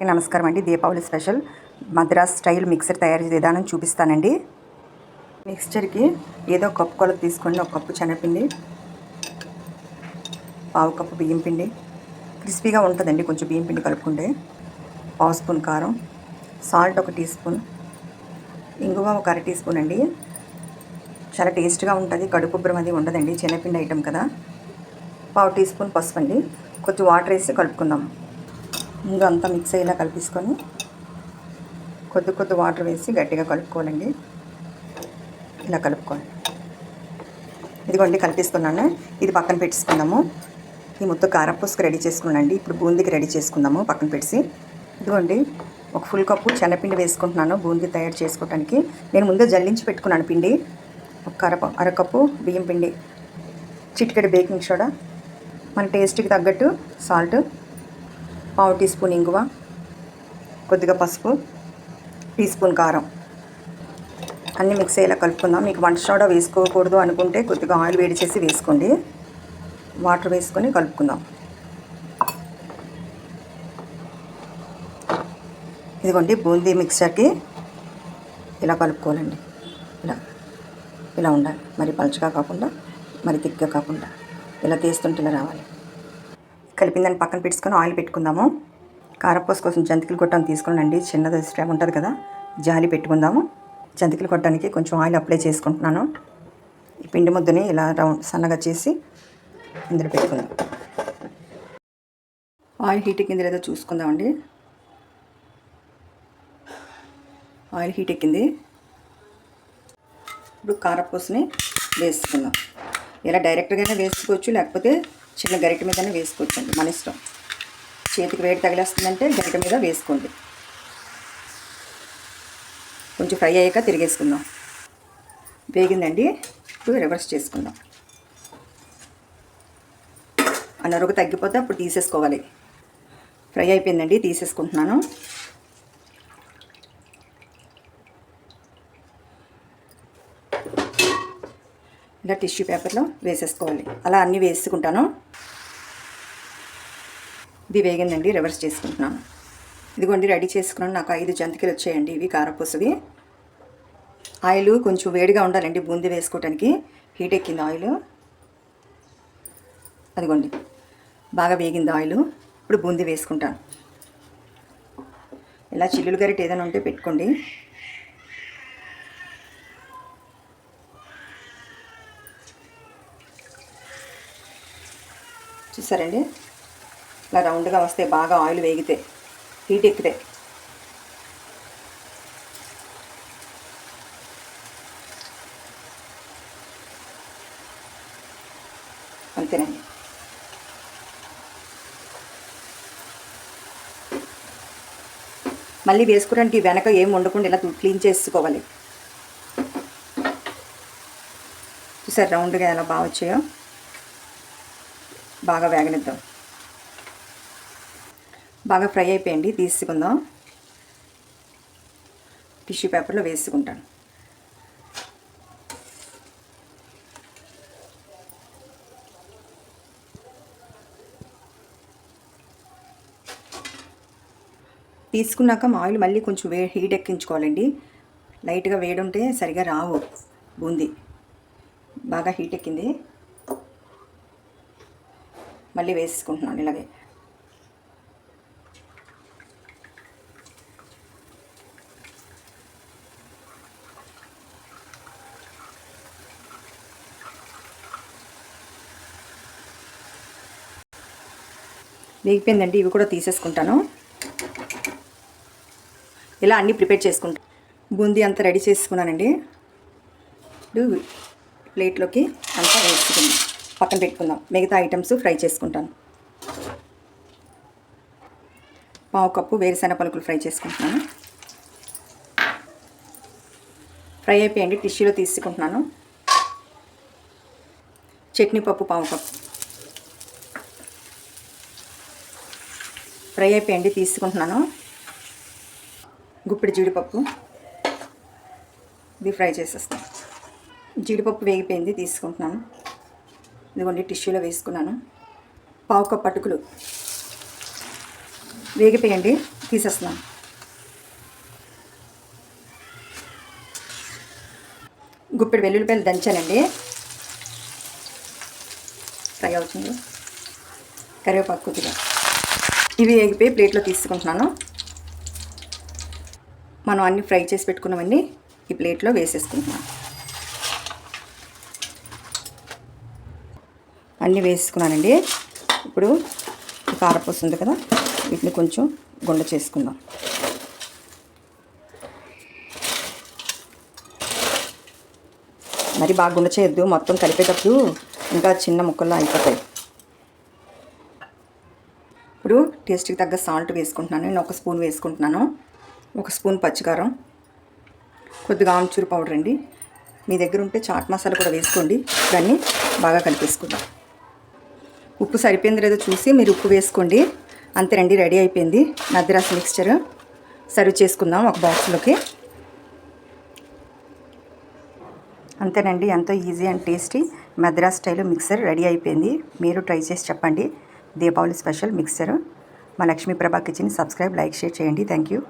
అందరికీ నమస్కారం అండి. Deepavali special. Madras style mixture తయారు చేసే విధానం చూపిస్తానండి. మిక్స్చర్కి ఏదో ఒక కప్పు కొలత తీసుకోండి. ఒక కప్పు శనగపిండి పావు కప్పు బియ్యం పిండి. క్రిస్పీగా ఉంటుందండి కొంచెం బియ్యం పిండి కలుపుకుంటే. పావు స్పూన్ కారం సాల్ట్ ఒక టీ స్పూన్ ఇంగువ ఒక అర టీ స్పూన్ అండి. చాలా టేస్ట్గా ఉంటుంది. కడుపు ఉబ్బరం అది ఉండదండి. శనగపిండి ఐటెం కదా. పావు టీ స్పూన్ పసుపు అండి. కొంచెం వాటర్ వేసి కలుపుకుందాం. ముందు అంతా మిక్స్ అయ్యేలా కలిపేసుకొని కొద్ది కొద్ది వాటర్ వేసి గట్టిగా కలుపుకోవాలండి. ఇలా కలుపుకోండి. ఇదిగోండి కలిపిస్తున్నాను ఇది పక్కన పెట్టేసుకుందాము. ఈ మొత్తం కారపూసుకు రెడీ చేసుకున్నానండి. ఇప్పుడు బూందీకి రెడీ చేసుకుందాము పక్కన పెట్టి. ఇదిగోండి ఒక ఫుల్ కప్పు శనగపిండి వేసుకుంటున్నాను బూందీ తయారు చేసుకోవడానికి నేను ముందే జల్లించి పెట్టుకున్నాను పిండి. ఒక అర అరకప్పు బియ్యం పిండి. చిటికెడు బేకింగ్ సోడా. మన టేస్ట్కి తగ్గట్టు సాల్ట్. పావు టీ స్పూన్ ఇంగువ కొద్దిగా పసుపు టీ స్పూన్ కారం. అన్నీ మిక్స్ అయ్యేలా కలుపుకుందాం. మీకు వంట సోడా వేసుకోకూడదు అనుకుంటే కొద్దిగా ఆయిల్ వేడి చేసి వేసుకోండి. వాటర్ వేసుకొని కలుపుకుందాం. ఇదిగోండి బూందీ మిక్సర్కి ఇలా కలుపుకోవాలండి. ఇలా ఇలా ఉండాలి. మరి పలుచగా కాకుండా మరి తిక్గా కాకుండా. ఇలా తీస్తుంటే ఇలా రావాలి. కలిపిందని పక్కన పెట్టుకొని ఆయిల్ పెట్టుకుందాము. కారపూస కోసం జంతికలు కొట్టని తీసుకోనండి. చిన్నది స్టవ్ ఉంటుంది కదా. జాలి పెట్టుకుందాము. జంతికలు కొట్టడానికి కొంచెం ఆయిల్ అప్లై చేసుకుంటున్నాను. ఈ పిండి ముద్దని ఇలా రౌండ్ సన్నగా చేసి ఇందులో పెట్టుకుందాం. ఆయిల్ హీట్ ఎక్కింది లేదో చూసుకుందామండి. ఆయిల్ హీట్ ఎక్కింది. ఇప్పుడు కారపూసని వేసుకుందాం. ఇలా డైరెక్ట్గానే వేసుకోవచ్చు లేకపోతే చిన్న గరిట మీదనే వేసుకోవచ్చు అండి మన ఇష్టం. చేతికి వేడి తగిలేస్తుందంటే గరిట మీద వేసుకోండి. కొంచెం ఫ్రై అయ్యాక తిరిగేసుకుందాం. వేగిందండి ఇప్పుడు రివర్స్ చేసుకుందాం. ఆ నరుగు తగ్గిపోతే అప్పుడు తీసేసుకోవాలి. ఫ్రై అయిపోయిందండి తీసేసుకుంటున్నాను. ఇలా టిష్యూ పేపర్లో వేసేసుకోవాలి. అలా అన్నీ వేసుకుంటాను. ఇది వేగిందండి రివర్స్ చేసుకుంటున్నాను. ఇదిగోండి రెడీ చేసుకున్నాను. నాకు ఐదు జంతికలు వచ్చాయండి ఇవి కారపూసవి. ఆయిల్ కొంచెం వేడిగా ఉండాలండి బూందీ వేసుకోవడానికి హీట్ ఎక్కింది ఆయిల్. అదిగోండి బాగా వేగింది ఆయిల్. ఇప్పుడు బూందీ వేసుకుంటాను. ఇలా చిల్లులు గరిట ఏదైనా ఉంటే పెట్టుకోండి. చూసారండి ఇలా రౌండ్గా వస్తే బాగా ఆయిల్ వేగితే హీట్ ఎక్కితే. అంతేనండి. మళ్ళీ వేసుకోవడానికి వెనక ఏం వండకుండా ఇలా క్లీన్ చేసుకోవాలి. చూసారు రౌండ్గా ఎలా బాగా వచ్చాయో? బాగా వేగనిద్దాం. బాగా ఫ్రై అయిపోయింది తీసుకుందాం టిష్యూ పేపర్లో వేసుకుంటాను. తీసుకున్నాక మా ఆయిల్ మళ్ళీ కొంచెం వే హీట్ ఎక్కించుకోవాలండి. లైట్గా వేడుంటే ఉంటే సరిగా రావు. బూంది. బాగా హీట్ ఎక్కింది. మళ్ళీ వేసుకుంటున్నాను ఇలాగే. వేగిపోయిందండి ఇవి కూడా తీసేసుకుంటాను. ఇలా అన్నీ ప్రిపేర్ చేసుకుంటాను బూందీ అంతా రెడీ చేసుకున్నానండి. ప్లేట్లోకి అంతా వేసుకున్నాను పక్కన పెట్టుకుందాం. మిగతా ఐటమ్స్ ఫ్రై చేసుకుంటాను. పావు కప్పు వేరుశెనగ పలుకులు ఫ్రై చేసుకుంటున్నాను. ఫ్రై అయిపోయండి టిష్యూలో తీసుకుంటున్నాను. చట్నీ పప్పు పావు కప్పు. ఫ్రై అయిపోయండి తీసుకుంటున్నాను. గుప్పిడి జీడిపప్పు. ఇది ఫ్రై చేసేస్తాను. జీడిపప్పు వేగిపోయింది. తీసుకుంటున్నాను. ఇదిగోండి టిష్యూలో వేసుకున్నాను. పావు కప్ అటుకులు వేగిపోయండి తీసేస్తున్నాను. గుప్పెడు వెల్లుల్లిపాయలు దంచానండి ఫ్రై అవుతుంది. కరివేపాకు కొద్దిగా. ఇవి వేగిపోయి ప్లేట్లో తీసుకుంటున్నాను. మనం అన్నీ ఫ్రై చేసి పెట్టుకున్నవన్నీ ఈ ప్లేట్లో వేసేసుకుంటున్నాను. అన్నీ వేసుకున్నానండి. ఇప్పుడు కారపూస ఉంది కదా వీటిని కొంచెం గుండ చేసుకుందాం. మరి బాగా గుండ చేయొద్దు మొత్తం కలిపేటప్పుడు ఇంకా చిన్న ముక్కల్లో అయిపోతాయి. ఇప్పుడు టేస్ట్కి తగ్గ సాల్ట్ వేసుకుంటున్నాను. నేను ఒక స్పూన్ వేసుకుంటున్నాను. ఒక స్పూన్ పచ్చికారం. కొద్దిగా ఆమ్చూరు పౌడర్ అండి. మీ దగ్గర ఉంటే చాట్ మసాలా కూడా వేసుకోండి. దాన్ని బాగా కలిపేసుకుందాం. ఉప్పు సరిపోయింది లేదో చూసి మీరు ఉప్పు వేసుకోండి. అంతేనండి రెడీ అయిపోయింది. మద్రాస్ మిక్స్చర్ సర్వ్ చేసుకుందాం ఒక బాక్స్లోకి అంతేనండి ఎంతో easy and tasty Madras style mixture ready అయిపోయింది. మీరు ట్రై చేసి చెప్పండి. దీపావళి స్పెషల్ మిక్సర్ మా Lakshmi Prabha kitchen subscribe like share చేయండి. Thank you